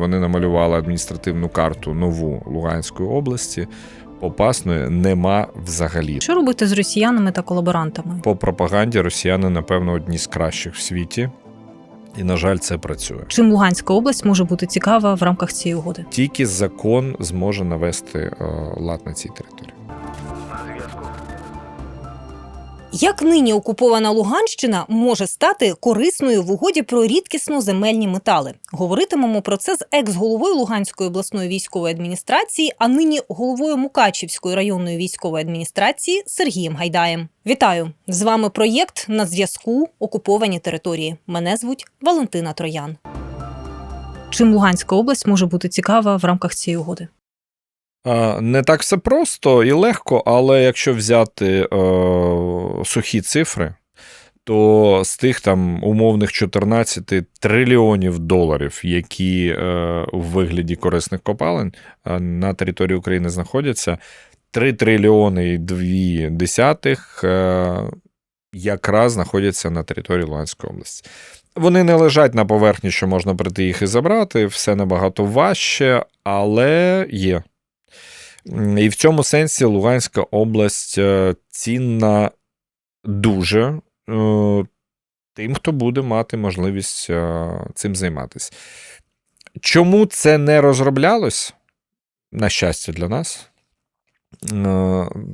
Вони намалювали адміністративну карту нову Луганської області. Попасної нема взагалі. Що робити з росіянами та колаборантами? По пропаганді росіяни, напевно, одні з кращих в світі, і, на жаль, це працює. Чим Луганська область може бути цікава в рамках цієї угоди? Тільки закон зможе навести е, лад на цій території. Як нині окупована Луганщина може стати корисною в угоді про рідкісно земельні метали? Говоритимемо про це з екс-головою Луганської обласної військової адміністрації, а нині головою Мукачівської районної військової адміністрації Сергієм Гайдаєм. Вітаю! З вами проєкт на зв'язку Окуповані території. Мене звуть Валентина Троян. Чим Луганська область може бути цікава в рамках цієї угоди? Не так все просто і легко, але якщо взяти е, сухі цифри, то з тих там умовних 14 трильйонів доларів, які е, у вигляді корисних копалин е, на території України знаходяться, 3 трильйони і 2 десятих якраз знаходяться на території Луганської області. Вони не лежать на поверхні, що можна прийти їх і забрати, все набагато важче, але є. І в цьому сенсі Луганська область е, цінна дуже е, тим, хто буде мати можливість е, цим займатися. Чому це не розроблялось? На щастя, для нас.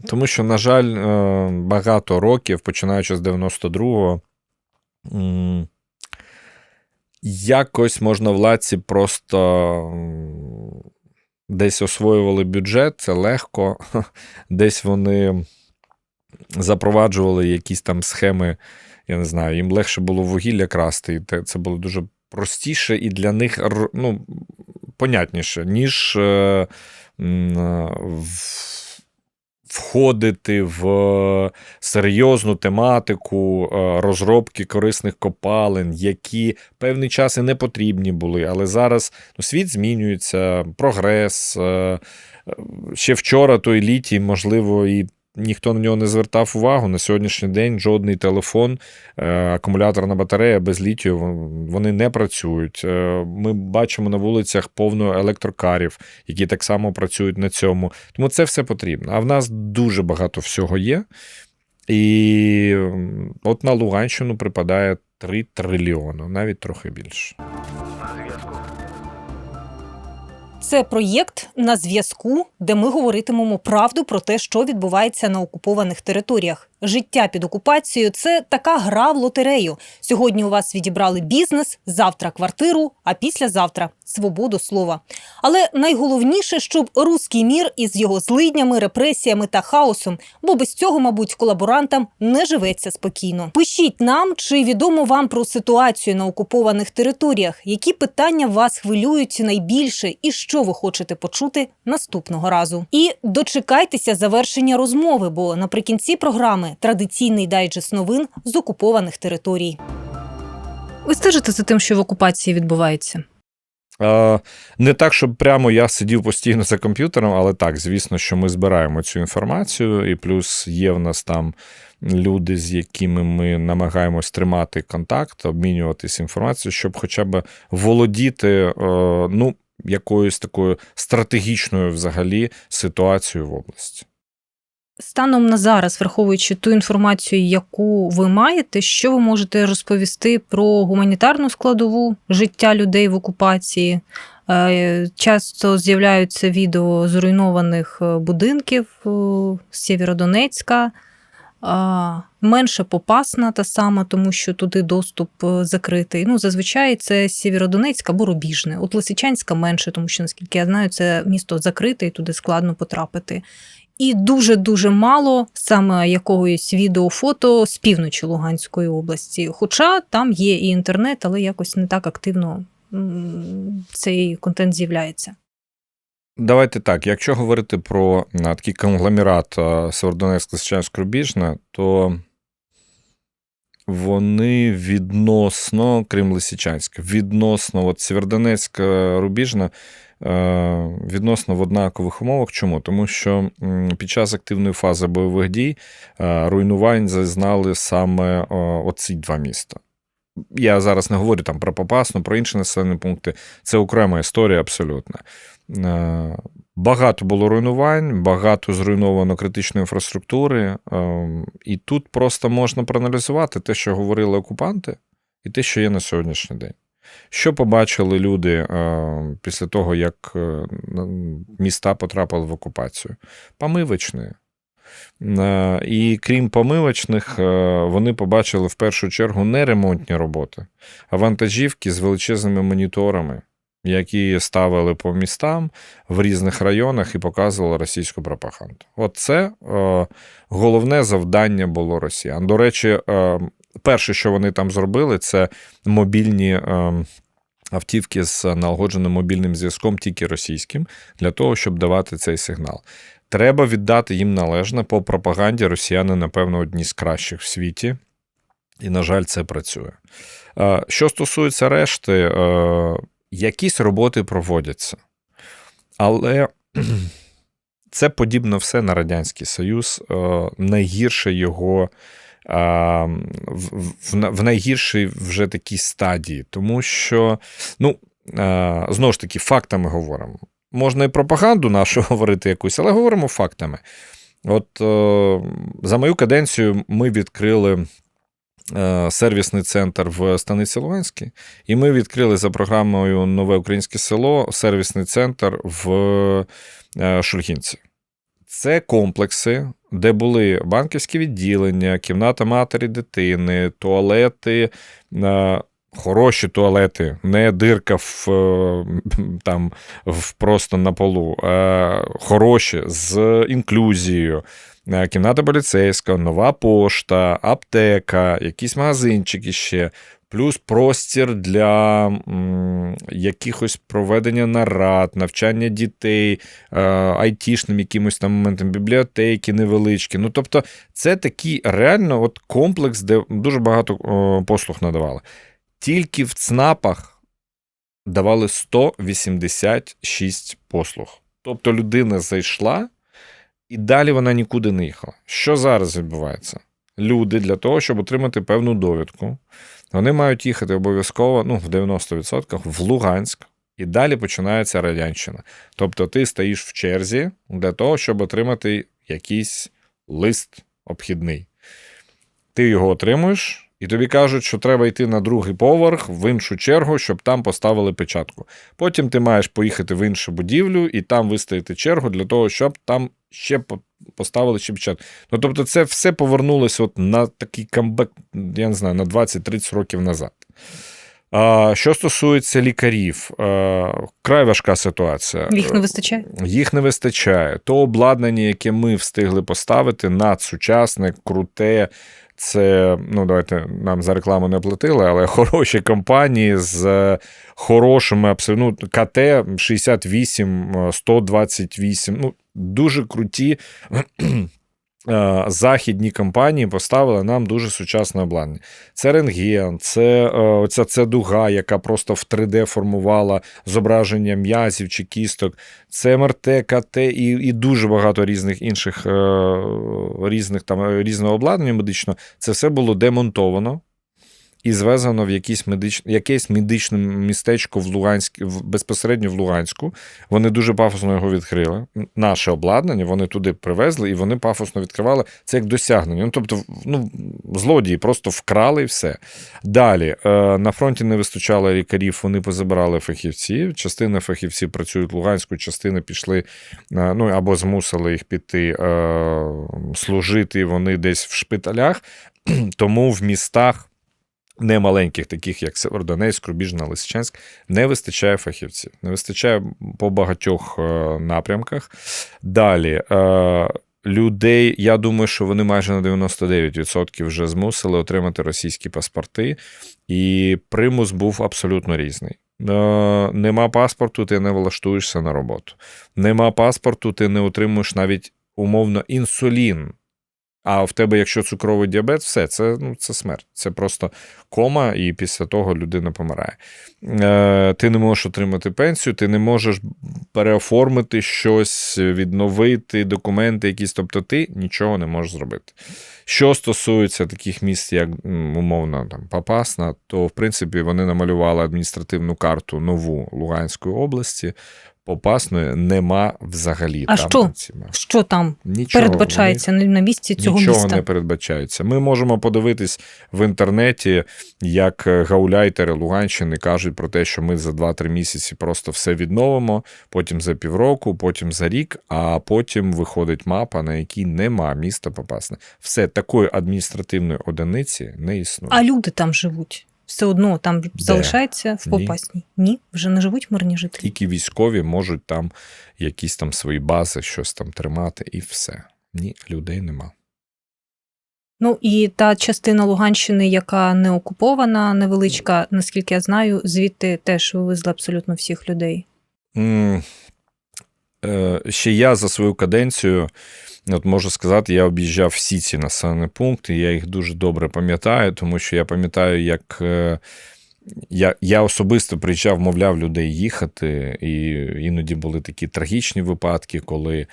Тому що, на жаль, багато років, починаючи з 92-го, м, якось можновладці просто десь освоювали бюджет, це легко, десь вони запроваджували якісь там схеми, я не знаю, їм легше було вугілля красти, і це було дуже простіше і для них ну, понятніше, ніж е, е, в- входити в серйозну тематику е, розробки корисних копалин, які певний час і не потрібні були, але зараз ну, світ змінюється, прогрес. е, е, Ще вчора той літій, можливо, і ніхто на нього не звертав увагу. На сьогоднішній день жодний телефон, е, акумуляторна батарея без літію вони не працюють. Е, Ми бачимо на вулицях повно електрокарів, які так само працюють на цьому. Тому це все потрібно. А в нас дуже багато всього є. І от на Луганщину припадає 3 трильйони, навіть трохи більше. Це проєкт на зв'язку, де ми говоритимемо правду про те, що відбувається на окупованих територіях. Життя під окупацією це така гра в лотерею. Сьогодні у вас відібрали бізнес, завтра квартиру, а післязавтра свободу слова. Але найголовніше, щоб руський мір із його злиднями, репресіями та хаосом, бо без цього, мабуть, колаборантам не живеться спокійно. Пишіть нам, чи відомо вам про ситуацію на окупованих територіях, які питання вас хвилюють найбільше, і що ви хочете почути наступного разу. І дочекайтеся завершення розмови, бо наприкінці програми традиційний дайджест новин з окупованих територій. Ви стежите за тим, що в окупації відбувається? Не так, щоб прямо я сидів постійно за комп'ютером, але так, звісно, що ми збираємо цю інформацію, і плюс є в нас там люди, з якими ми намагаємось тримати контакт, обмінюватись інформацією, щоб хоча б володіти е, ну, якоюсь такою стратегічною взагалі ситуацією в області. Станом на зараз, враховуючи ту інформацію, яку ви маєте, що ви можете розповісти про гуманітарну складову життя людей в окупації? Е, Часто з'являються відео зруйнованих е, будинків е, з Сєвєродонецька. Менше попасна та сама, тому що туди доступ закритий. Ну, зазвичай це Сєвєродонецьк або Рубіжне. От Лисичанська менше, тому що, наскільки я знаю, це місто закрите і туди складно потрапити. І дуже-дуже мало саме якогось відео-фото з півночі Луганської області. Хоча там є і інтернет, але якось не так активно цей контент з'являється. Давайте так. Якщо говорити про такий конгломерат Северодонецьк Лисичанськ Рубіжна, то вони відносно, крім Лисичанська, відносно от Сєвєродонецьк е, Рубіжне, е, відносно в однакових умовах. Чому? Тому що під час активної фази бойових дій е, руйнувань зазнали саме оці два міста. Я зараз не говорю там про Попасну, про інші населені пункти. Це окрема історія абсолютно. Багато було руйнувань, багато зруйновано критичної інфраструктури. е, І тут просто можна проаналізувати те, що говорили окупанти, і те, що є на сьогоднішній день. Що побачили люди е, після того, як е, міста потрапили в окупацію? Помивочні. Е, І крім помивочних, е, вони побачили в першу чергу не ремонтні роботи, а вантажівки з величезними моніторами, які ставили по містам в різних районах і показували російську пропаганду. От це е, головне завдання було росіян. До речі, е, перше, що вони там зробили, це мобільні. Е, Автівки з налагодженим мобільним зв'язком тільки російським, для того, щоб давати цей сигнал. Треба віддати їм належне по пропаганді. Росіяни, напевно, одні з кращих в світі, і, на жаль, це працює. Е, Що стосується решти, е, якісь роботи проводяться, але це подібно все на Радянський Союз, е, найгірше його. В, в, найгіршій вже такій стадії, тому що, ну, е, знову ж таки, фактами говоримо. Можна і пропаганду нашу говорити якусь, але говоримо фактами. От е, за мою каденцію ми відкрили е, сервісний центр в станиці Луганській, і ми відкрили за програмою Нове Українське село сервісний центр в е, Шульгінці. Це комплекси, де були банківські відділення, кімната матері дитини, туалети. е, Хороші туалети, не дирка в, е, там, в просто на полу, а хороші з інклюзією, е, кімната поліцейська, нова пошта, аптека, якісь магазинчики ще, плюс простір для м, якихось проведення нарад, навчання дітей, е, айтішним якимось там моментом, бібліотеки невеличкі. Ну, тобто, це такий реально от комплекс, де дуже багато о, послуг надавали. Тільки в ЦНАПах давали 186 послуг. Тобто людина зайшла, і далі вона нікуди не їхала. Що зараз відбувається? Люди для того, щоб отримати певну довідку, вони мають їхати обов'язково, ну, в 90% в Луганськ, і далі починається радянщина. Тобто ти стоїш в черзі для того, щоб отримати якийсь лист обхідний. Ти його отримуєш, і тобі кажуть, що треба йти на другий поверх в іншу чергу, щоб там поставили печатку. Потім ти маєш поїхати в іншу будівлю і там вистояти чергу для того, щоб там ще поставили ще печат. Ну тобто, це все повернулося от на такий камбек, я не знаю, на 20-30 років назад. Що стосується лікарів, край важка ситуація. Їх не вистачає. Їх не вистачає. То обладнання, яке ми встигли поставити, надсучасне, круте. Це, ну, давайте нам за рекламу не платили, але хороші компанії з е, хорошими абсолютно КТ 68, е, 128. Ну, дуже круті е, західні компанії поставили нам дуже сучасне обладнання. Це рентген, це е, оця це дуга, яка просто в 3D формувала зображення м'язів чи кісток. Це МРТ, КТ і, і дуже багато різних інших е, різних там е, різного обладнання медичного. Це все було демонтовано. І звезено в якийсь медич... якесь медичне містечко в Луганськ... безпосередньо в Луганську. Вони дуже пафосно його відкрили. Наше обладнання вони туди привезли і вони пафосно відкривали. Це як досягнення. Ну, тобто, ну, злодії просто вкрали і все. Далі е, на фронті не вистачало лікарів, вони позабирали фахівців. Частина фахівців працюють в Луганську, частина пішли е, ну або змусили їх піти е, служити. Вони десь в шпиталях, тому в містах. Немаленьких, таких як Северодонецьк, Рубіжна, Лисичанськ, не вистачає фахівців. Не вистачає по багатьох е, напрямках. Далі. Е, людей, я думаю, що вони майже на 99% вже змусили отримати російські паспорти, і примус був абсолютно різний. Е, Нема паспорту, ти не влаштуєшся на роботу. Нема паспорту, ти не отримуєш навіть умовно інсулін. А в тебе, якщо цукровий діабет, все, це ну, це смерть. Це просто кома, і після того людина помирає. Е, Ти не можеш отримати пенсію, ти не можеш переоформити щось, відновити документи якісь. Тобто ти нічого не можеш зробити. Що стосується таких міст, як умовно там Попасна, то в принципі вони намалювали адміністративну карту нову Луганської області. Попасної нема взагалі. А там що? Що там Нічого, передбачається на місці цього Нічого міста? не передбачається. Ми можемо подивитись в інтернеті, як е, гауляйтери Луганщини кажуть про те, що ми за 2-3 місяці просто все відновимо, потім за півроку, потім за рік, а потім виходить мапа, на якій нема міста Попасне. Все такої адміністративної одиниці не існує. А люди там живуть. Все одно там залишається в Ні. Попасній. Ні, вже не живуть мирні жителі. Тільки військові можуть там якісь там свої бази, щось там тримати, і все. Ні, людей нема. Ну і та частина Луганщини, яка не окупована, невеличка, наскільки я знаю, звідти теж вивезли абсолютно всіх людей. Е, Ще я за свою каденцію, от можу сказати, я об'їжджав всі ці населені пункти. Я їх дуже добре пам'ятаю, тому що я пам'ятаю, як е, я, я особисто приїжджав, мовляв людей їхати, і іноді були такі трагічні випадки, коли.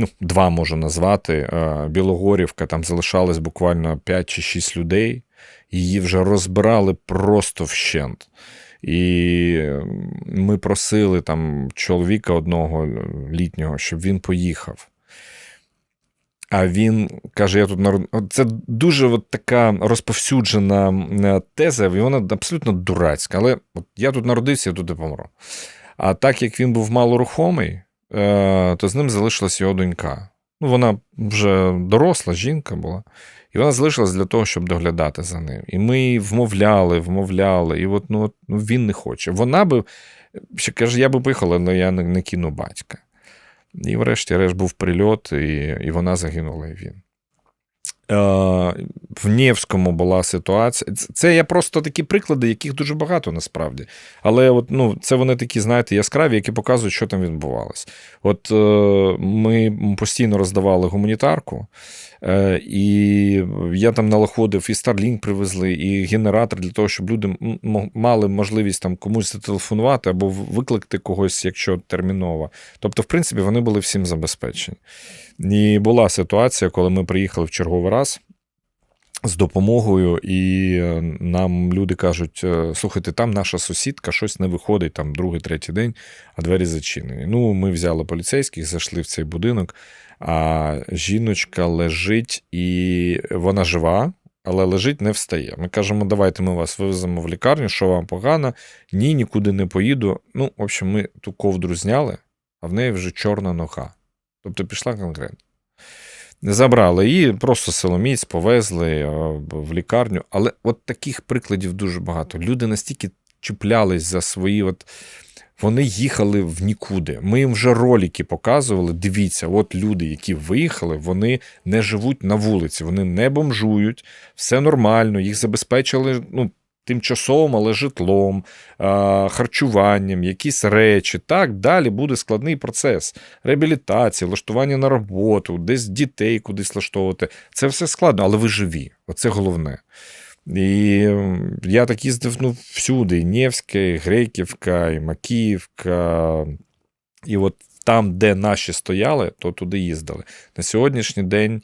Ну, два можу назвати. Е, Білогорівка, там залишалось буквально 5 чи 6 людей, її вже розбирали просто вщент. І е, ми просили там чоловіка одного літнього, щоб він поїхав. А він каже: я тут народ... Це дуже от така розповсюджена е, теза, і вона абсолютно дурацька. Але от я тут народився, я тут і помру. А так як він був малорухомий, е, то з ним залишилась його донька. Ну, вона вже доросла жінка була, і вона залишилась для того, щоб доглядати за ним. І ми її вмовляли, вмовляли, і от, ну, от, ну, він не хоче. Вона би ще каже, я би поїхала, але я не, не кину батька. І врешті-решт був прильот, і, і вона загинула, і він. Е, в Нєвському була ситуація. Це- я просто такі приклади, яких дуже багато насправді. Але от, ну, це вони такі, знаєте, яскраві, які показують, що там відбувалось. От е, ми постійно роздавали гуманітарку, е, і я там налагодив, і Starlink привезли, і генератор для того, щоб люди мали можливість там комусь зателефонувати або викликати когось, якщо терміново. Тобто, в принципі, вони були всім забезпечені. І була ситуація, коли ми приїхали в черговий раз з допомогою, і е, нам люди кажуть: е, слухайте, там наша сусідка щось не виходить, там другий, третій день, а двері зачинені. Ну, ми взяли поліцейських, зайшли в цей будинок, а жіночка лежить і вона жива. Але лежить, не встає. Ми кажемо, давайте ми вас вивеземо в лікарню, що вам погано. Ні, нікуди не поїду. Ну, в общем, ми ту ковдру зняли, а в неї вже чорна нога. Тобто пішла конкретно. Забрали її, просто силоміць повезли е, в лікарню. Але от таких прикладів дуже багато. Люди настільки чіплялись за свої. От, вони їхали в нікуди. Ми їм вже ролики показували. Дивіться, от люди, які виїхали, вони не живуть на вулиці, вони не бомжують, все нормально, їх забезпечили ну, тимчасовим, але житлом, харчуванням, якісь речі. Так, далі буде складний процес реабілітації, влаштування на роботу, десь дітей кудись влаштовувати. Це все складно, але ви живі. Оце головне. І я так їздив ну, всюди: і Нєвське, і Грейківка, і Макіївка. І от там, де наші стояли, то туди їздили. На сьогоднішній день,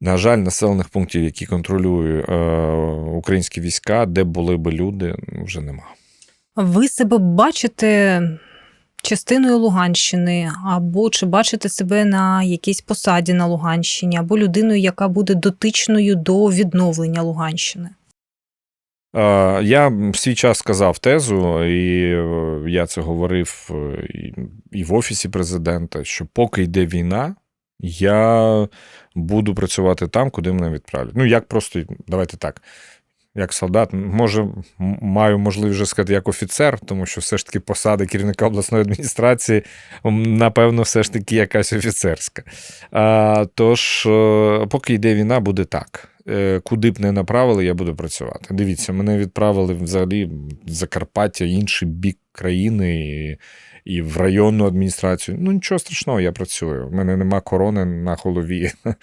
на жаль, населених пунктів, які контролюють е, українські війська, де були би люди, вже нема. Ви себе бачите частиною Луганщини, або чи бачите себе на якійсь посаді на Луганщині, або людиною, яка буде дотичною до відновлення Луганщини? Е, Я в свій час сказав тезу, і е, я це говорив і в офісі президента, що поки йде війна, я буду працювати там, куди мене відправлять. Ну, як просто, давайте так. Як солдат, може, маю можливість вже сказати як офіцер, тому що все ж таки посада керівника обласної адміністрації, напевно, все ж таки якась офіцерська. А, тож, е, поки йде війна, буде так. Е, Куди б не направили, я буду працювати. Дивіться, мене відправили взагалі в Закарпаття, інший бік країни і, і в районну адміністрацію. Ну, нічого страшного, я працюю. У мене нема корони на голові.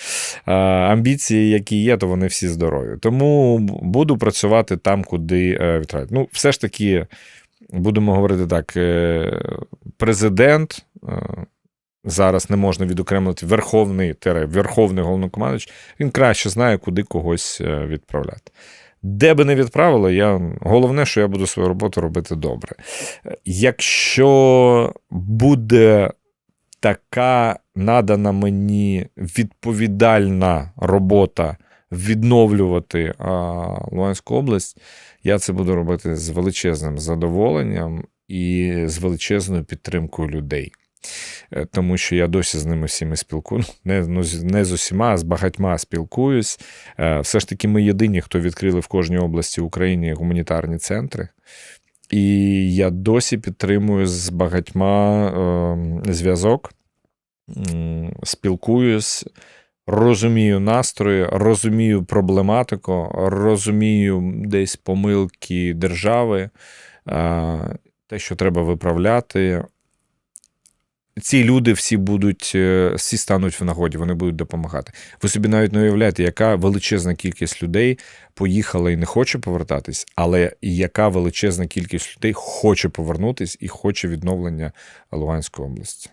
А, Амбіції, які є, то вони всі здорові. Тому буду працювати там, куди е, відправляють. Ну, все ж таки. будемо говорити так, е, президент. Е, Зараз не можна відокремити верховний тере, верховний головнокомандуючий, він краще знає, куди когось е, відправляти. Де би не відправили, я, головне, що я буду свою роботу робити добре. Е, Якщо буде така надана мені відповідальна робота відновлювати а, Луганську область, я це буду робити з величезним задоволенням і з величезною підтримкою людей. Е, Тому що я досі з ними всіми спілкуюсь. Не, ну, не з усіма, а з багатьма спілкуюсь. Е, Все ж таки, ми єдині, хто відкрили в кожній області України гуманітарні центри. І я досі підтримую з багатьма е, зв'язок, спілкуюсь, розумію настрої, розумію проблематику, розумію десь помилки держави, е, те, що треба виправляти. Ці люди всі будуть, е, всі стануть в нагоді, вони будуть допомагати. Ви собі навіть не уявляєте, яка величезна кількість людей поїхала і не хоче повертатись, але яка величезна кількість людей хоче повернутись і хоче відновлення Луганської області.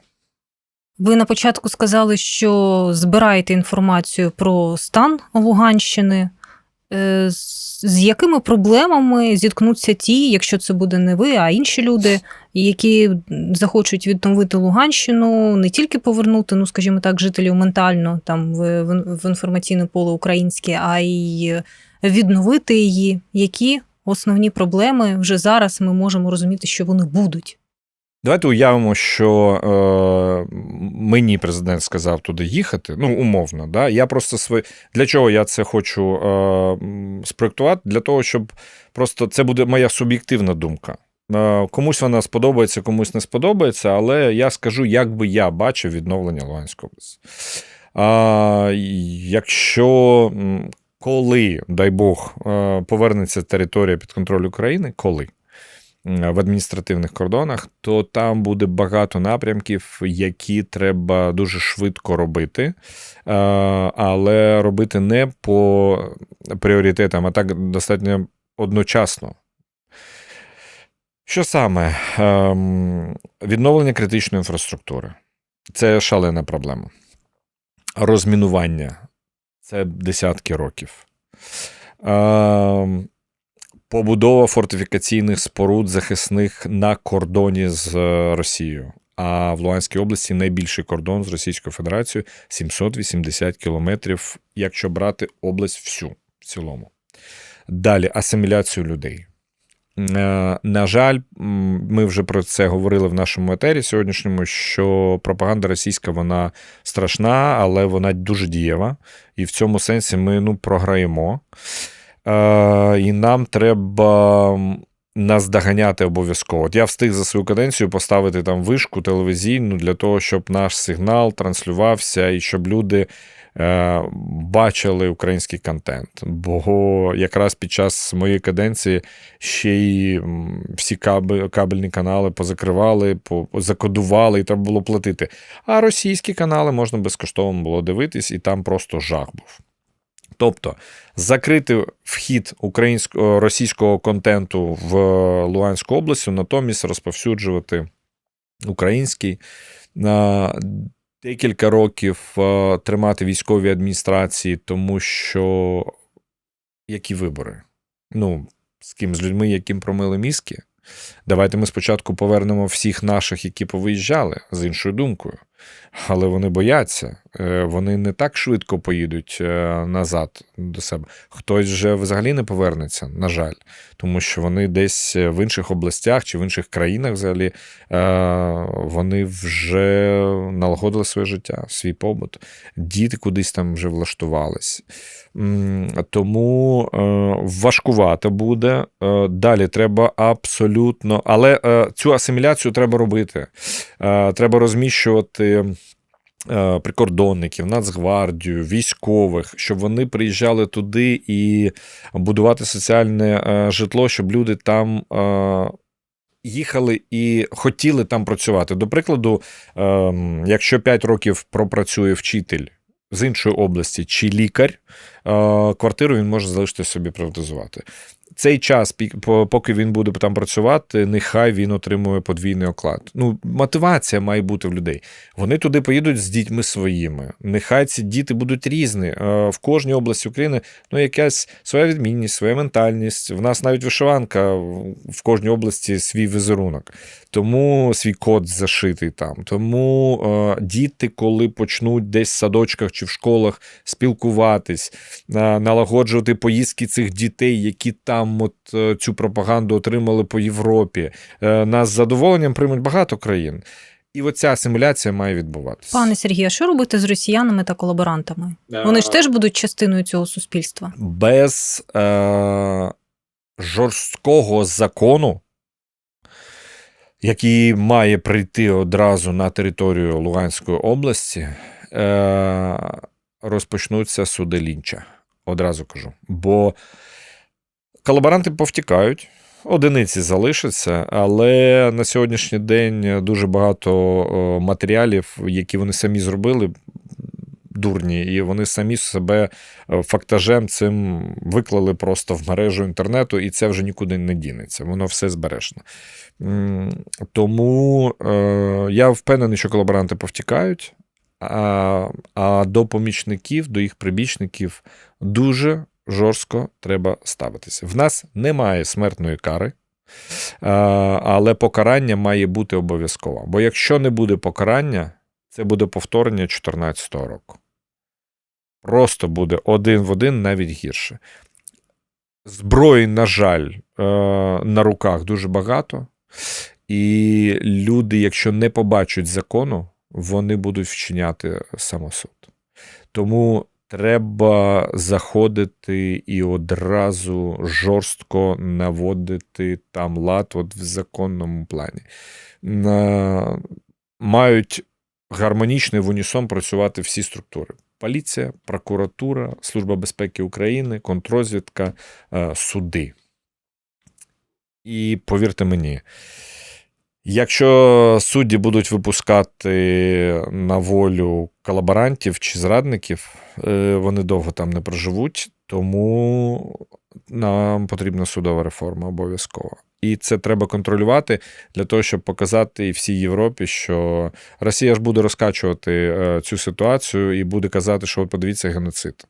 Ви на початку сказали, що збираєте інформацію про стан Луганщини. Е, з- якими проблемами зіткнуться ті, якщо це буде не ви, а інші люди, які захочуть відновити Луганщину, не тільки повернути, ну скажімо так, жителів ментально там в, в інформаційне поле українське, а й відновити її. Які основні проблеми вже зараз ми можемо розуміти, що вони будуть? Давайте уявимо, що е, мені президент сказав туди їхати. Ну, умовно, да. Я просто свої. Для чого я це хочу е, спроектувати? Для того, щоб просто це буде моя суб'єктивна думка. Е, комусь вона сподобається, комусь не сподобається, але я скажу, як би я бачив відновлення Луганської області. А, якщо коли, дай Бог, е, повернеться територія під контроль України, коли? В адміністративних кордонах, то там буде багато напрямків, які треба дуже швидко робити, е, але робити не по пріоритетам, а так достатньо одночасно. Що саме? Ем, Відновлення критичної інфраструктури це шалена проблема. Розмінування це десятки років. Побудова фортифікаційних споруд захисних на кордоні з е, Росією. А в Луганській області найбільший кордон з Російською Федерацією 780 кілометрів, якщо брати область всю в цілому. Далі асиміляцію людей. Е, На жаль, ми вже про це говорили в нашому етері сьогоднішньому, що пропаганда російська вона страшна, але вона дуже дієва. І в цьому сенсі ми ну, програємо. Е, і нам треба наздоганяти обов'язково. От я встиг за свою каденцію поставити там вишку телевізійну для того, щоб наш сигнал транслювався і щоб люди е, бачили український контент. Бо якраз під час моєї каденції ще й всі кабельні канали позакривали, по- закодували, і треба було платити. А російські канали можна безкоштовно було дивитись, і там просто жах був. Тобто закрити вхід українського російського контенту в Луганську область, натомість розповсюджувати український. На декілька років е, тримати військові адміністрації, тому що які вибори? Ну, з ким? З людьми, яким промили мізки? Давайте ми спочатку повернемо всіх наших, які повиїжджали, з іншою думкою. Але вони бояться, Е, вони не так швидко поїдуть е, назад до себе. Хтось вже взагалі не повернеться, на жаль, тому що вони десь в інших областях чи в інших країнах взагалі е, вони вже налагодили своє життя, свій побут. Діти кудись там вже влаштувались. Тому е, важкувато буде. Е, Далі треба абсолютно, але е, цю асиміляцію треба робити. Е, Треба розміщувати. Е, Прикордонників, Нацгвардію, військових, щоб вони приїжджали туди і будувати соціальне е, житло, щоб люди там е, їхали і хотіли там працювати. До прикладу, е, якщо 5 років пропрацює вчитель з іншої області чи лікар, квартиру він може залишити собі приватизувати. Цей час, поки він буде там працювати, нехай він отримує подвійний оклад. Ну, мотивація має бути в людей. Вони туди поїдуть з дітьми своїми. Нехай ці діти будуть різні. Е, В кожній області України ну, якась своя відмінність, своя ментальність. В нас навіть вишиванка в- кожній області свій візерунок. Тому свій код зашитий там. Тому е, діти, коли почнуть десь в садочках чи в школах спілкуватись, е, налагоджувати поїздки цих дітей, які там от е, цю пропаганду отримали по Європі, е, нас з задоволенням приймуть багато країн. І оця асиміляція має відбуватися. Пане Сергію, а що робити з росіянами та колаборантами? Вони ж теж будуть частиною цього суспільства. без е, жорсткого закону, який має прийти одразу на територію Луганської області, е, розпочнуться суди лінча. Одразу кажу. Бо колаборанти повтікають. Одиниці залишаться, але на сьогоднішній день дуже багато матеріалів, які вони самі зробили, дурні, і вони самі себе е, фактажем цим виклали просто в мережу інтернету, і це вже нікуди не дінеться. Воно все збережено. М, Тому е, я впевнений, що колаборанти повтікають, а, а до помічників, до їх прибічників дуже жорстко треба ставитися. В нас немає смертної кари. Але покарання має бути обов'язково. Бо якщо не буде покарання, це буде повторення 2014 року. Просто буде один в один, навіть гірше. Зброї, на жаль, е, на руках дуже багато. І люди, якщо не побачать закону, вони будуть вчиняти самосуд. Тому треба заходити і одразу жорстко наводити там лад от в законному плані. На- Мають гармонічно в унісон працювати всі структури: поліція, прокуратура, Служба безпеки України, контрозвідка, е, суди. І повірте мені, якщо судді будуть випускати на волю колаборантів чи зрадників, е, вони довго там не проживуть, тому нам потрібна судова реформа обов'язково. І це треба контролювати для того, щоб показати всій Європі, що Росія ж буде розкачувати е, цю ситуацію і буде казати, що от подивіться геноцид.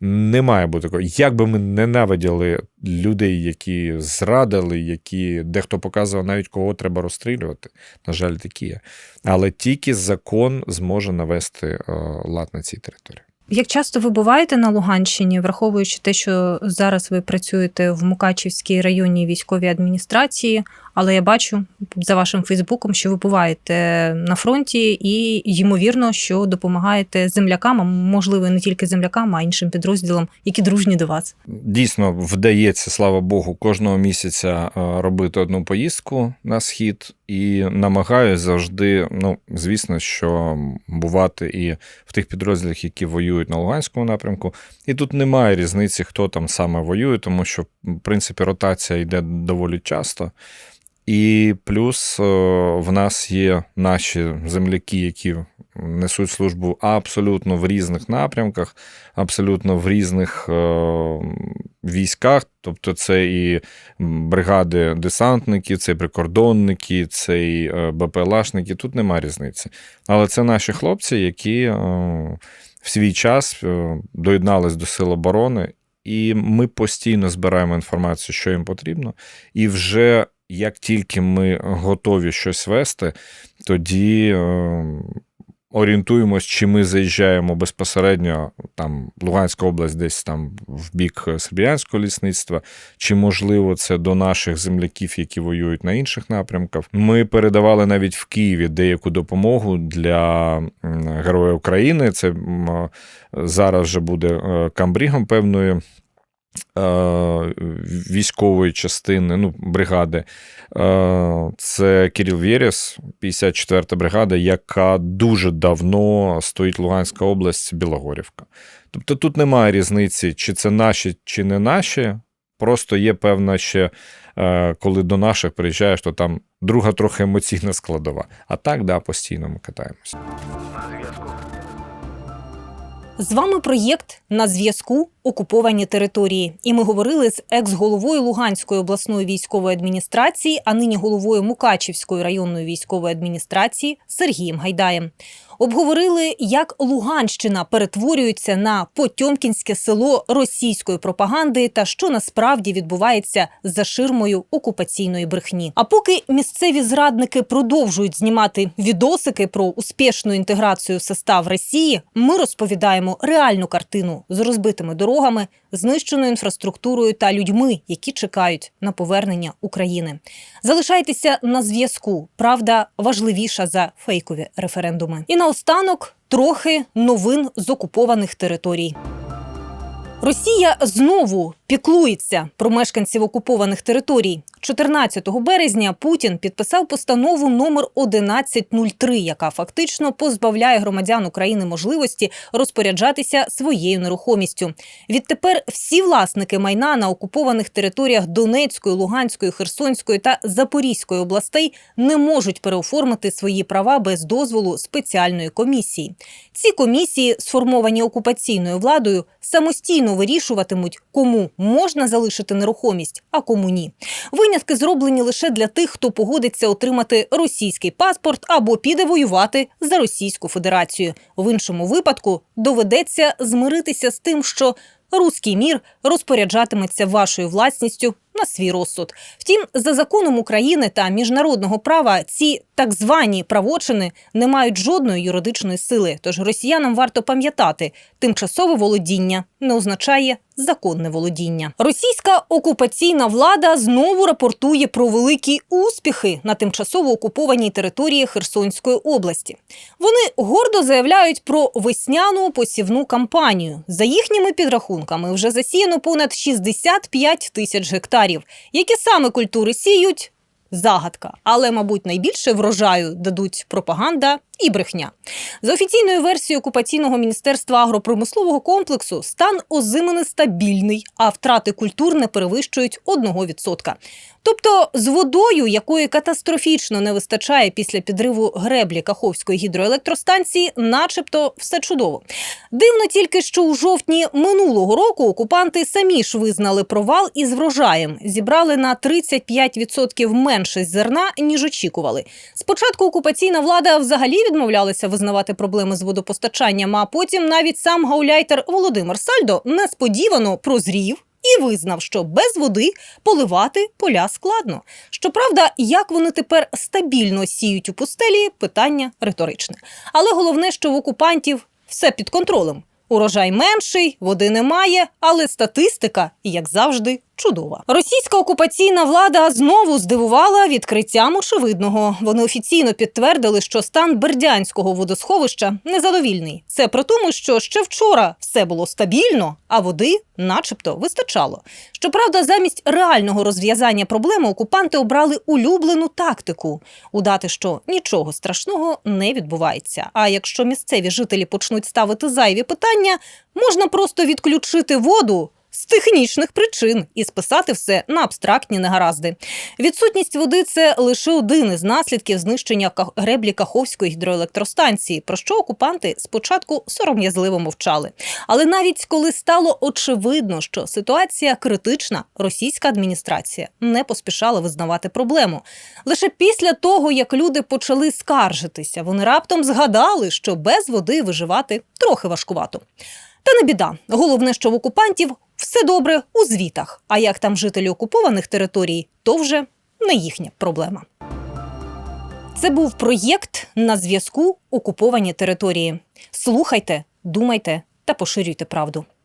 Не має бути такого. Як би ми ненавиділи людей, які зрадили, які дехто показував навіть кого треба розстрілювати. На жаль, такі є. Але тільки закон зможе навести е, лад на цій території. Як часто ви буваєте на Луганщині, враховуючи те, що зараз ви працюєте в Мукачівській районній військовій адміністрації, але я бачу за вашим Фейсбуком, що ви буваєте на фронті і ймовірно, що допомагаєте землякам, а можливо, не тільки землякам, а іншим підрозділам, які дружні до вас. Дійсно, вдається, слава Богу, кожного місяця е, робити одну поїздку на схід і намагаюся завжди, ну, звісно, що бувати і в тих підрозділах, які воюють на Луганському напрямку. І тут немає різниці, хто там саме воює, тому що, в принципі, ротація йде доволі часто. І плюс е, в нас є наші земляки, які несуть службу абсолютно в різних напрямках, абсолютно в різних е, військах. Тобто, це і бригади десантників, це і прикордонники, це і е, БПЛАшники. Тут немає різниці. Але це наші хлопці, які в свій час е, доєднались до Сил оборони, і ми постійно збираємо інформацію, що їм потрібно. І вже як тільки ми готові щось вести, тоді е, орієнтуємось, чи ми заїжджаємо безпосередньо там Луганська область, десь там в бік Сербіянського лісництва, чи можливо це до наших земляків, які воюють на інших напрямках. Ми передавали навіть в Києві деяку допомогу для Героя України. Це зараз вже буде е, камбрігом певною е, військової частини, ну, бригади. Е, Це Кирил Вєрєс, 54-та бригада, яка дуже давно стоїть Луганська область, Білогорівка. Тобто тут немає різниці, чи це наші, чи не наші. Просто є певна ще, е, коли до наших приїжджаєш, то там друга трохи емоційна складова. А так, да, постійно ми катаємося. З вами проєкт на зв'язку окуповані території. І ми говорили з екс-головою Луганської обласної військової адміністрації, а нині головою Мукачівської районної військової адміністрації Сергієм Гайдаєм. Обговорили, як Луганщина перетворюється на потьомкінське село російської пропаганди та що насправді відбувається за ширмою окупаційної брехні. А поки місцеві зрадники продовжують знімати відосики про успішну інтеграцію в состав Росії, ми розповідаємо реальну картину з розбитими дорогами, знищеною інфраструктурою та людьми, які чекають на повернення України. Залишайтеся на зв'язку. Правда важливіша за фейкові референдуми. І наостанок трохи новин з окупованих територій. Росія знову піклується про мешканців окупованих територій. 14 березня Путін підписав постанову номер 1103, яка фактично позбавляє громадян України можливості розпоряджатися своєю нерухомістю. Відтепер всі власники майна на окупованих територіях Донецької, Луганської, Херсонської та Запорізької областей не можуть переоформити свої права без дозволу спеціальної комісії. Ці комісії, сформовані окупаційною владою, самостійно вирішуватимуть, кому можна залишити нерухомість, а кому ні. Винятки зроблені лише для тих, хто погодиться отримати російський паспорт або піде воювати за Російську Федерацію. В іншому випадку доведеться змиритися з тим, що руський мір розпоряджатиметься вашою власністю на свій розсуд. Втім, за законом України та міжнародного права ці так звані правочини не мають жодної юридичної сили. Тож росіянам варто пам'ятати, тимчасове володіння не означає законне володіння. Російська окупаційна влада знову рапортує про великі успіхи на тимчасово окупованій території Херсонської області. Вони гордо заявляють про весняну посівну кампанію. За їхніми підрахунками, вже засіяно понад 65 тисяч гектарів. Які саме культури сіють? Загадка, але, мабуть, найбільше врожаю дадуть пропаганда і брехня. За офіційною версією окупаційного міністерства агропромислового комплексу стан озимини стабільний, а втрати культур не перевищують 1%. Тобто з водою, якої катастрофічно не вистачає після підриву греблі Каховської гідроелектростанції, начебто все чудово. Дивно тільки, що у жовтні минулого року окупанти самі ж визнали провал із врожаєм, зібрали на 35% менше зерна ніж очікували. Спочатку окупаційна влада взагалі відмовлялася визнавати проблеми з водопостачанням, а потім навіть сам гауляйтер Володимир Сальдо несподівано прозрів. І визнав, що без води поливати поля складно. Щоправда, як вони тепер стабільно сіють у пустелі, питання риторичне. Але головне, що в окупантів все під контролем. Урожай менший, води немає, але статистика, як завжди, чудова. Російська окупаційна влада знову здивувала відкриттям очевидного. Вони офіційно підтвердили, що стан бердянського водосховища незадовільний. Це при тому, що ще вчора все було стабільно, а води, начебто, вистачало. Щоправда, замість реального розв'язання проблеми окупанти обрали улюблену тактику удати, що нічого страшного не відбувається. А якщо місцеві жителі почнуть ставити зайві питання, можна просто відключити воду. З технічних причин і списати все на абстрактні негаразди. Відсутність води це лише один із наслідків знищення греблі Каховської гідроелектростанції, про що окупанти спочатку сором'язливо мовчали. Але навіть коли стало очевидно, що ситуація критична, російська адміністрація не поспішала визнавати проблему. Лише після того, як люди почали скаржитися, вони раптом згадали, що без води виживати трохи важкувато. Та не біда. Головне, що в окупантів все добре у звітах. А як там жителі окупованих територій, то вже не їхня проблема. Це був проєкт на зв'язку окуповані території. Слухайте, думайте та поширюйте правду.